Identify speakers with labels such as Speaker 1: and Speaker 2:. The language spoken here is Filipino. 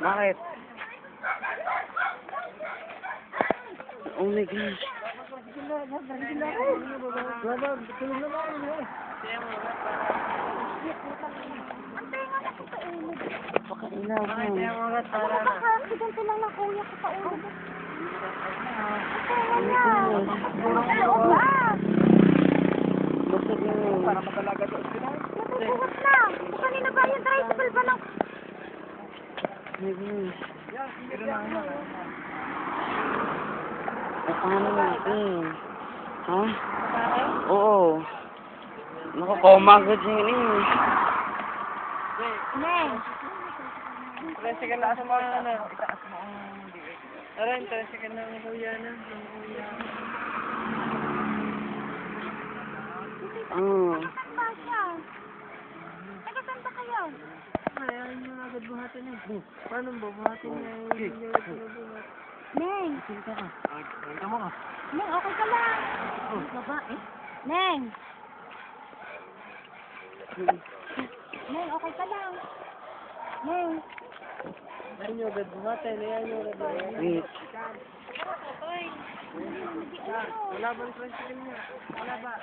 Speaker 1: Bakit? Oh my gosh. Pakailaw mo.
Speaker 2: Aksidente lang ng kuya ko sa ulo. Ang
Speaker 1: Oh
Speaker 2: niya.
Speaker 1: my gosh.
Speaker 2: Ano ba?
Speaker 1: Busog na yun.
Speaker 2: Natutugot na. Kung kanina ba yung tricycle ba ng...
Speaker 1: Oh my gosh. Eh, paano natin? Ha? Oo. Nakakoma agad yun eh.
Speaker 2: Neng.
Speaker 3: Tricycle na sa mga ano. Itaas mo ang biig. Aray, tricycle na ng kuya na. Ng kuya.
Speaker 1: Oo.
Speaker 2: Ba?
Speaker 3: Ayaw niya agad buhatin eh. Paano ba buhatin niya yung hindi niya agad buhat?
Speaker 2: Neng.
Speaker 3: Mo ka.
Speaker 2: Neng, okay ka lang. Babae. Neng. Neng, okay ka lang. Neng.
Speaker 3: Ayaw niyo agad buhatin. Ayaw niyo agad buhatin.
Speaker 1: Wait.
Speaker 3: Wala bang tricycle niya? Wala ba?